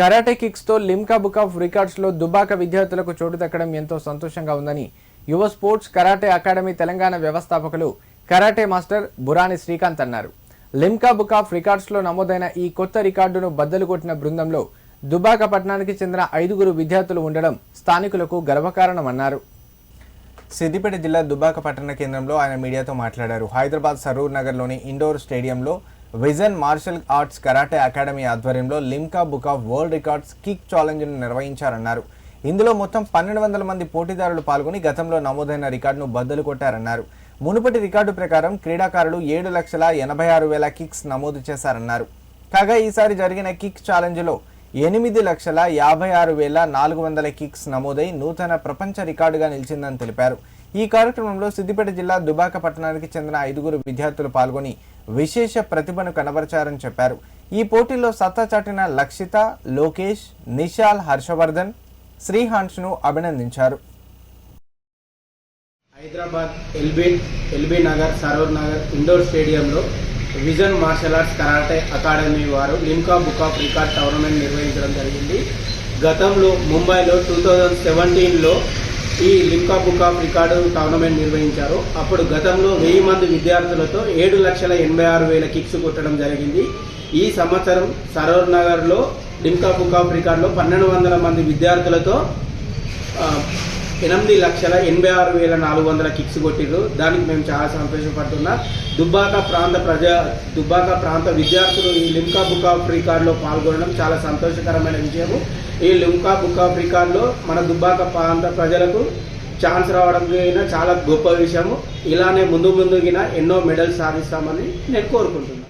Karate కిక్స్తో Limca book of రికార్డ్స్లో దుబాక విద్యార్థులకు చోటు దక్కడం ఎంతో సంతోషంగా ఉందని యువ స్పోర్ట్స్ కరాటే అకాడమీ తెలంగాణ వ్యవస్థాపకులు కరాటే మాస్టర్ బురాని శ్రీకాంత్ అన్నారు. లిమ్కా బుక్ ఆఫ్ రికార్డ్స్లో నమోదైన ఈ కొత్త రికార్డును బద్దలు కొట్టిన బృందంలో దుబాక పట్టణానికి చెందిన ఐదుగురు విద్యార్థులు ఉండడం స్థానికులకు గర్వకారణమన్నారు. సిద్దిపేట జిల్లా దుబాక పట్టణ కేంద్రంలో ఆయన మీడియాతో మాట్లాడారు. హైదరాబాద్ సరూర్ నగర్లోని ఇండోర్ స్టేడియంలో vision martial arts karate academy ఆధ్వర్యంలో Limca book of world records kick ఛాలెంజ్ను నిర్వహించారన్నారు. ఇందులో మొత్తం పన్నెండు వందల మంది పోటీదారులు పాల్గొని గతంలో నమోదైన రికార్డును బద్దలు కొట్టారన్నారు. మునుపటి రికార్డు ప్రకారం క్రీడాకారులు ఏడు లక్షల ఎనభై ఆరు వేల కిక్స్ నమోదు చేశారన్నారు. కాగా ఈసారి జరిగిన కిక్ ఛాలెంజ్లో ఎనిమిది లక్షల యాభై ఆరు వేల నాలుగు వందల కిక్స్ నమోదై నూతన ప్రపంచ రికార్డుగా నిలిచిందని తెలిపారు. ఈ కార్యక్రమంలో సిద్దిపేట జిల్లా దుబాక పట్టణానికి చెందిన ఐదుగురు విద్యార్థులు పాల్గొని విశేష ప్రతిభను కనబరిచారని చెప్పారు. ఈ పోటీల్లో సత్తా చాటిన లక్షిత లోకేష్ నిశాల్ హర్షవర్ధన్ శ్రీహాన్స్ను అభినందించారు. Hyderabad LB LB Nagar Saroornagar indoor స్టేడియంలో vision martial arts karate academy వారు Limca book of record tournament నిర్వహించడం జరిగింది. గతంలో ముంబైలో టూ థౌజండ్ సెవెంటీన్లో ఈ Limca book of record tournament నిర్వహించారు. అప్పుడు గతంలో వెయ్యి మంది విద్యార్థులతో ఏడు లక్షల ఎనభై ఆరు వేల కిక్స్ కొట్టడం జరిగింది. ఈ సంవత్సరం సరోర్ నగర్లో లిమ్కా బుక్ ఆఫ్ రికార్డులో పన్నెండు వందల మంది విద్యార్థులతో ఎనిమిది లక్షల ఎనభై ఆరు వేల నాలుగు వందల కిక్స్ కొట్టిరు దానికి మేము చాలా సంతోషపడుతున్నా. దుబ్బాక ప్రాంత ప్రజా దుబ్బాక ప్రాంత విద్యార్థులు ఈ లిమ్కా బుక్ ఆఫ్ రికార్డులో పాల్గొనడం చాలా సంతోషకరమైన విషయము. ఈ లింకా బుక్ ఆఫ్ రికార్డులో మన దుబ్బాక ప్రాంత ప్రజలకు ఛాన్స్ రావడం అయినా చాలా గొప్ప విషయము. ఇలానే ముందు ముందుగిన ఎన్నో మెడల్స్ సాధిస్తామని నేను కోరుకుంటున్నాను